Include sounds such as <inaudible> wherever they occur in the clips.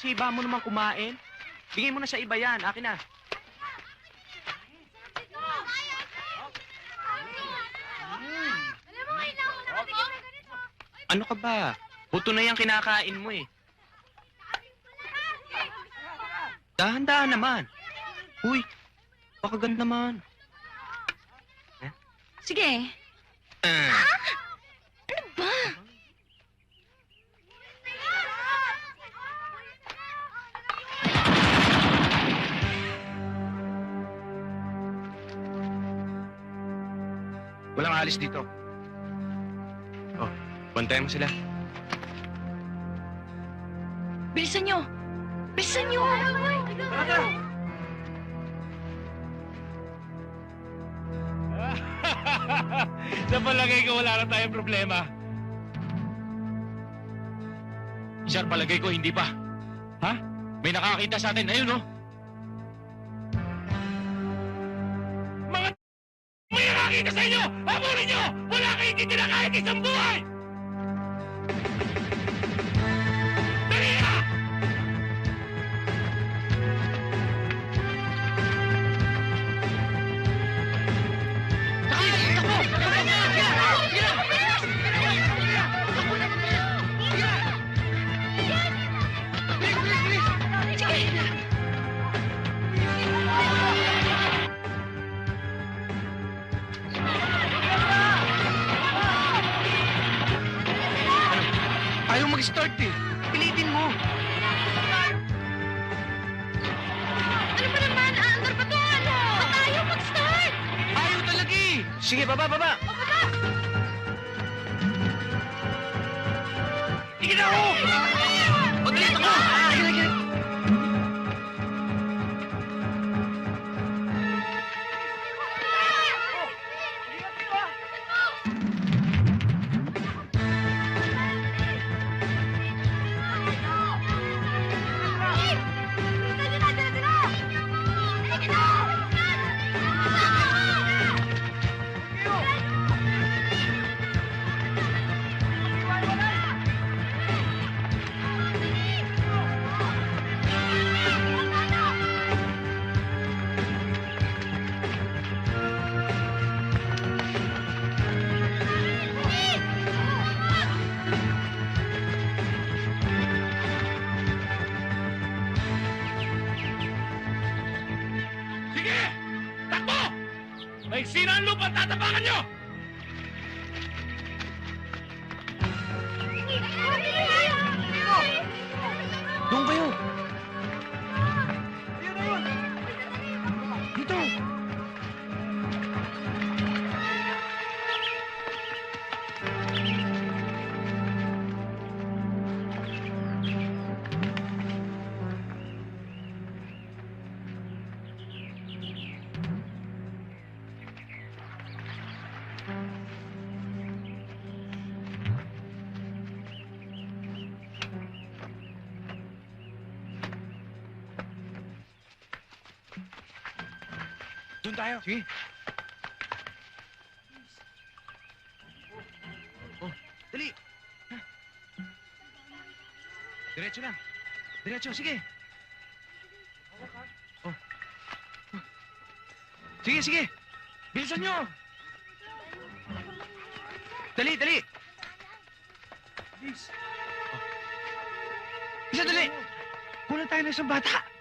siba mo naman kumain. Bigay mo na sa iba yan. Akin na. Ano ka ba? Buto na yung kinakain mo eh. Dahan-dahan naman. Uy, pakagat naman. Sige. Ah. Walang alis dito. Oh, bantayan mo sila. Bilisan nyo. Bilisan nyo. <laughs> Sa palagay ko, wala na tayong problema. Sir, palagay ko hindi pa. Ha? May nakakita sa atin. Ayun, oh. May nakakita sa inyo! Habulin nyo! Wala kayong titira kahit isang buhay! Sige, baba, baba. Tatapakan nyo! Doon tayo. Sige. Oh, dali. Ha? Diretso lang. Diretso, sige. Oh. Oh. Sige, sige. Bilisan nyo. Dali, dali. Please. Isa, dali. Kulang tayo ng isang bata.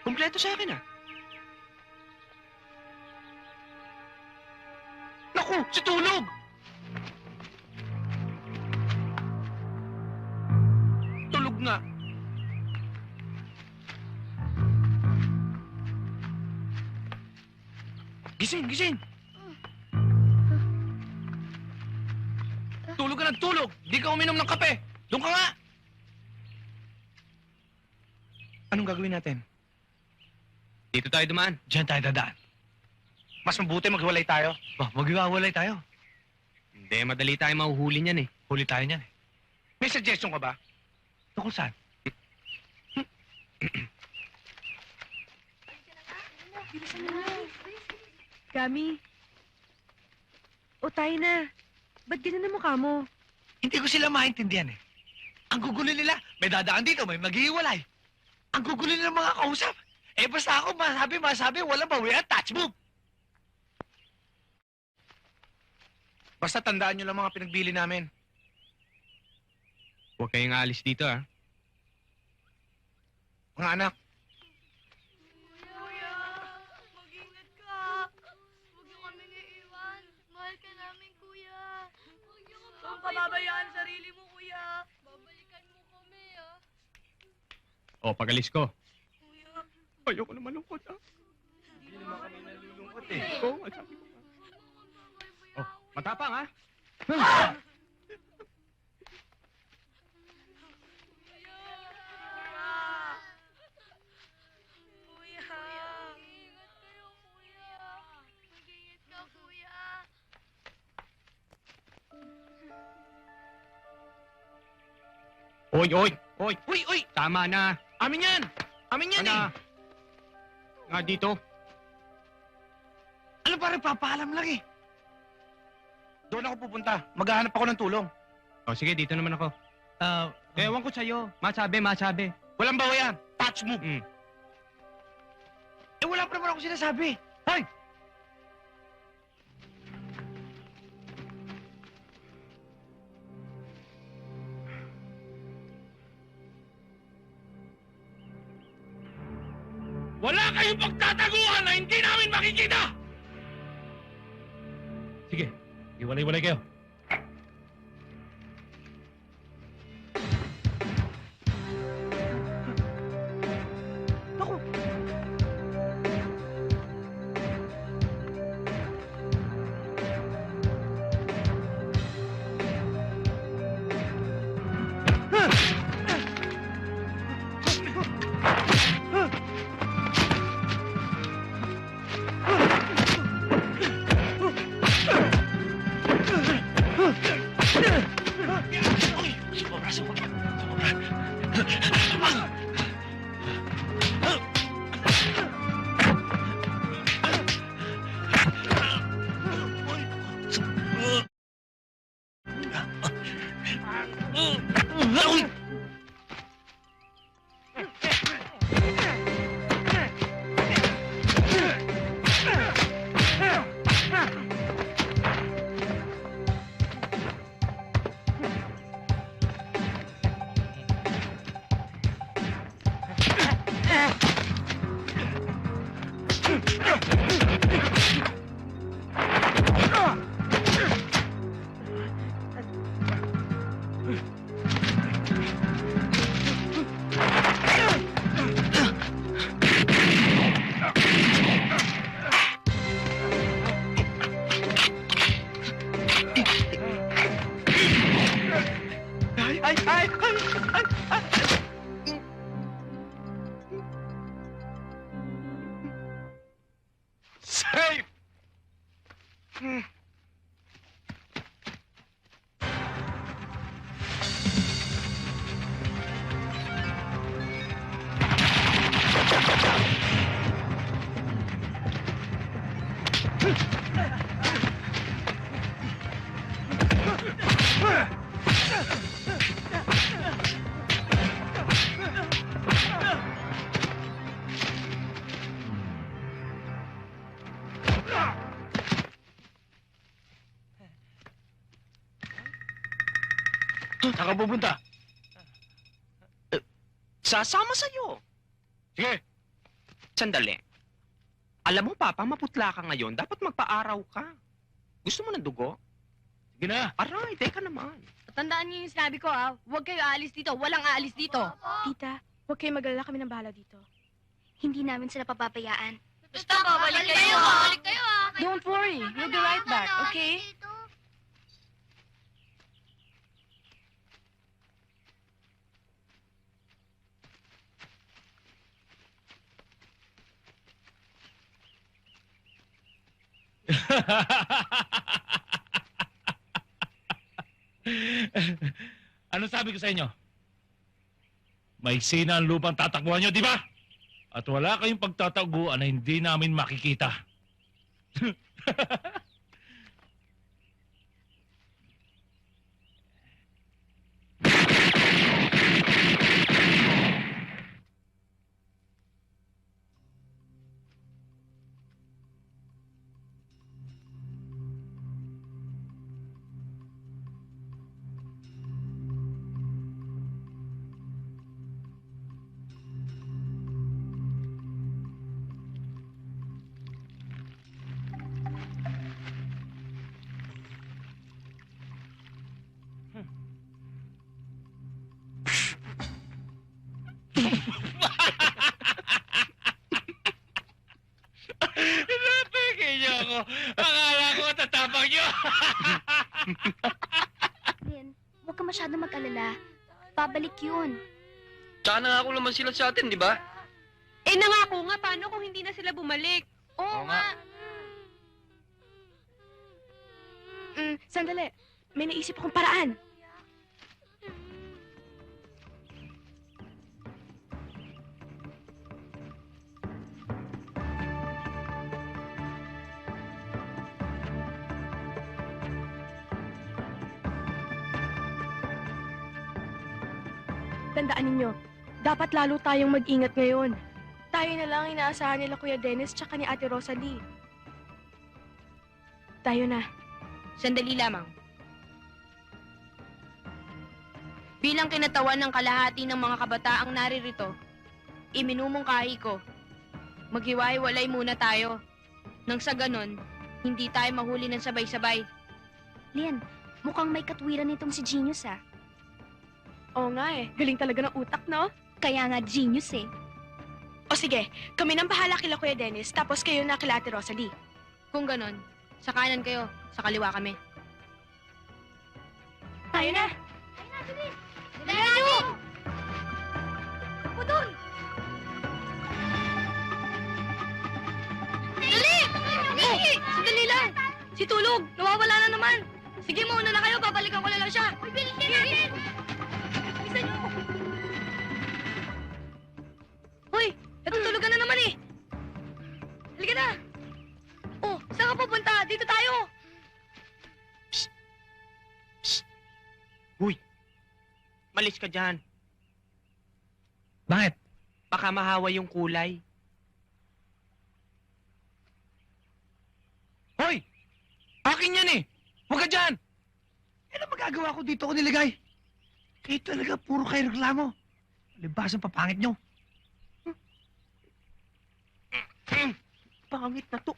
Kumpleto sa akin, ah. Naku, si Tulog! Tulog nga. Gising, gising! Tulog ka ng tulog! Di ka uminom ng kape! Doon ka nga! Anong gagawin natin? Dito tayo dumaan. Diyan tayo dadaan. Mas mabuti maghiwalay tayo. Bah, maghiwalay tayo. Hindi, madali tayo mahuhuli niyan eh. Huli tayo niyan. May suggestion ka ba? Tungkol saan? Gami. O tayo na. Ba't ganyan ang mukha mo? Hindi ko sila maintindihan eh. Ang gugulo nila, may dadaan dito, may maghihiwalay. Ang gugulo nila mga kausap. Eh basta ako masabi, masabi, walang bawian, touch move. Basta tandaan nyo lang mga pinagbili namin. Huwag kayong aalis dito ah. Mga anak, Kuya, mag-ingat ka. Huwag niyo kami iiwan. Mahal ka namin, kuya. Huwag niyo kami Huwag pababayaan sarili mo, kuya. Babalikan mo kami, ah. O, pagalis ko. Ayoko na malungkot ah. hindi naman kami nalulungkot eh. Oo, ang sabi ko. Oh, matapang ah. Ka, kuya. Oy, oy, oy. Uy, uy! Tama na. Amin yan! Amin yan Ano? eh! Nga dito. Ano pa rin, papaalam lang eh. Doon ako pupunta. Maghahanap ako ng tulong. O, sige, dito naman ako. Ah, Ewan ko sa'yo. Masabi, masabi. walang bawayan. Touch move. Mm. Eh, wala pa naman ako sinasabi. Wala kayong pagtataguan na hindi namin makikita! Sige, iwalay-walay kayo. Saan ka pupunta? Sasama sa'yo. Sige. Sandali. Alam mo, Papa, maputla ka ngayon. Dapat magpa-araw ka. Gusto mo ng dugo? Sige na. Aray, teka naman. Tandaan niyo yung sinabi ko, ah. Huwag kayo aalis dito. Walang aalis dito. Tita, huwag kayo mag-alala kami ng bahala dito. Hindi namin sila papabayaan. Basta babalik kayo, babalik kayo ah. Don't worry, we'll be right back, okay? <laughs> <laughs> ano sabi ko sa inyo? May sina ang lupang tatakbuhan nyo, di ba? At wala kayong pagtataguan na hindi namin makikita. <laughs> Lin, huwag ka masyado mag-alala. Babalik yun. Tsaka nangako naman sila sa atin, di ba? Eh, nangako nga, paano kung hindi na sila bumalik? Oo nga. Mm, sandali. May naisip akong paraan. Tandaan ninyo, dapat lalo tayong mag-ingat ngayon. Tayo na lang ang inaasahan nila Kuya Dennis tsaka ni Ate Rosalie. Tayo na. Sandali lamang. Bilang kinatawan ng kalahati ng mga kabataang naririto, iminumungkahi ko, maghiwa-hiwalay muna tayo. Nang sa ganon, hindi tayo mahuli ng sabay-sabay. Lin, mukhang may katwiran nitong si Genius ah. Oo nga eh. Galing talaga ng utak, no? Kaya nga genius eh. O sige, kami nang bahala kila Kuya Dennis, tapos kayo na kila Ate Rosalie. Kung ganon, sa kanan kayo, sa kaliwa kami. Tayo na! Ako dun! Dali! Dali! Sandali lang! Si Tulog, nawawala na naman! Sige, mauna na kayo, babalikan ko na lang siya! Uy, bilisan natin! Bilisan nyo! Hoy, natutulog ka na naman eh! Halika na! Oh, saan ka pupunta? Dito tayo! Malis ka dyan. Bakit? Baka mahawa yung kulay. Hoy! Akin yan eh! Huwag ka dyan! Ano magagawa ko dito ko nilagay? Kayo talaga, puro kayo reklamo. Libas ang papangit nyo. Pangit na to.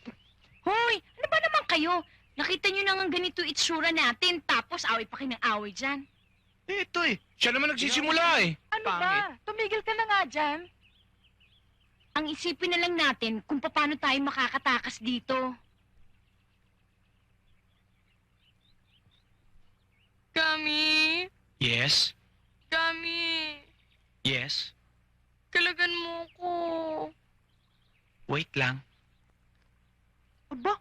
Hoy, ano ba naman kayo? Nakita nyo na nga ganito itsura natin, tapos away pa kayo ng away dyan. Ito eh. Siya naman nagsisimula eh. Ano Pangit. ba? Tumigil ka na nga dyan. Ang isipin na lang natin kung paano tayo makakatakas dito. Kami, Yes? Kami, Yes? kalagan mo ko. Wait lang. Aba,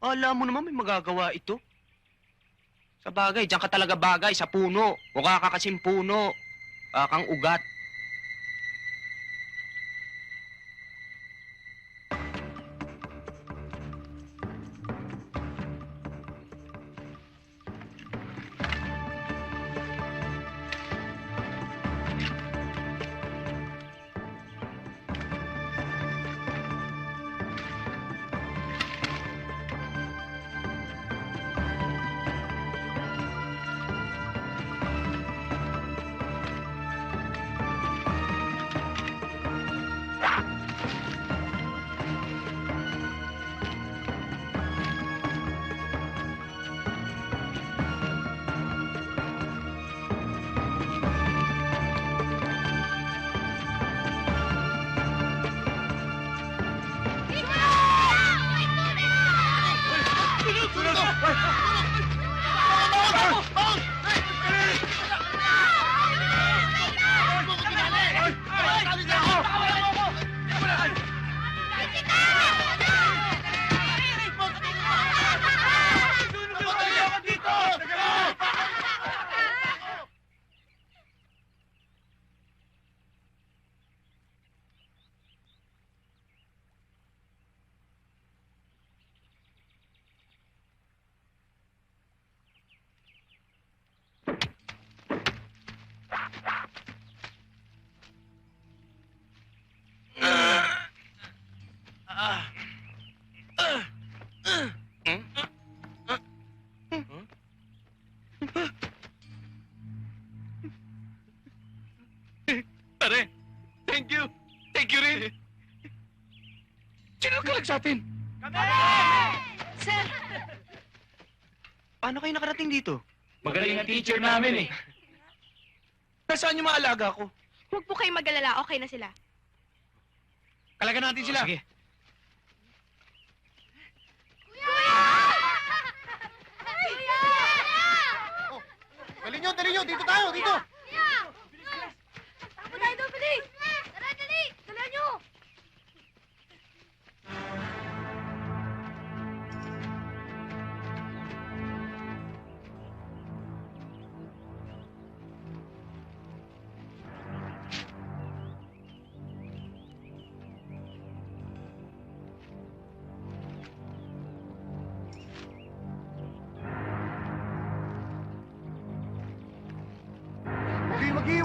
alam mo naman may magagawa ito. Sa bagay, diyan ka talaga bagay, sa puno. Mukha ka kasing puno. Kakang ugat. Nagkalag sa atin? Sir, Paano kayo nakarating dito? Magaling ang teacher namin eh. Nasaan yung mga alaga ko? huwag po kayong mag-alala. Okay na sila. Kalagan natin sila. Sige.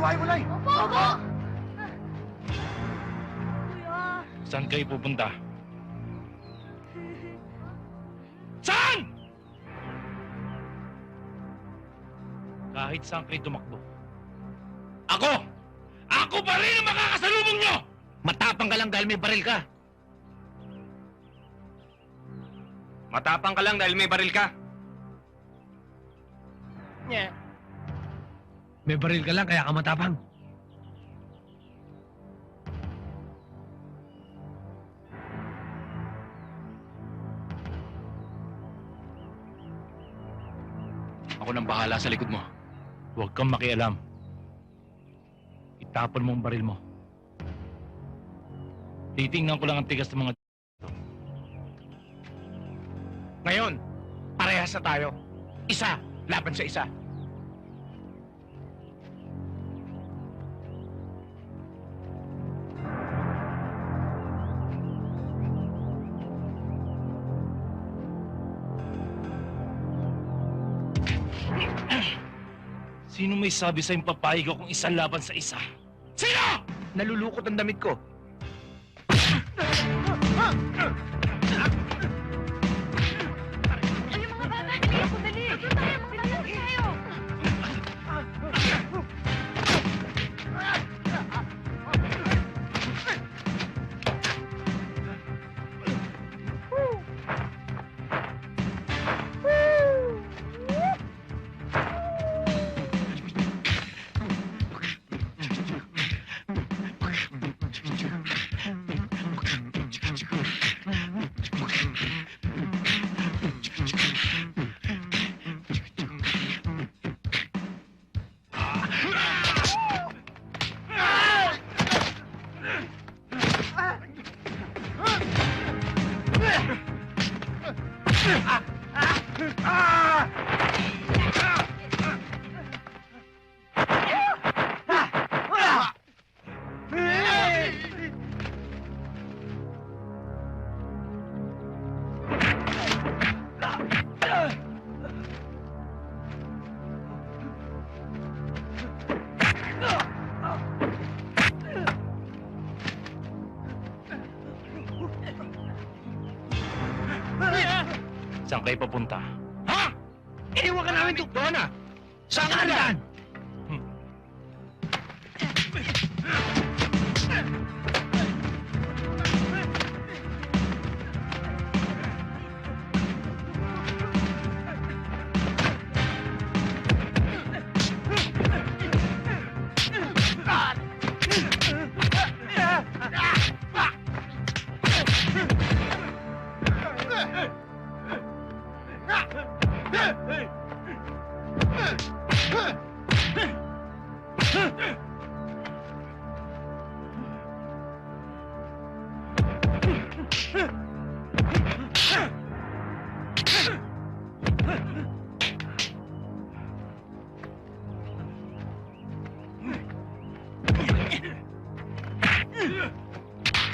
Kayong maghihiwa-hiwalay. Opo, opo! Kuya! Saan kayo pupunta? Saan? Kahit saan kayo tumakbo. Ako! Ako pa rin ang makakasalubong nyo! Matapang ka lang dahil may baril ka. Matapang ka lang dahil may baril ka. May baril ka lang, kaya ka matapang. Ako nang bahala sa likod mo. Huwag kang makialam. Itapon mo ang baril mo. Titingnan ko lang ang tigas ng mga... Ngayon, parehas na tayo. Isa, laban sa isa. May sabi sa'yong papayag akong isang laban sa isa? Sino? Nalulukot ang damit ko. Saan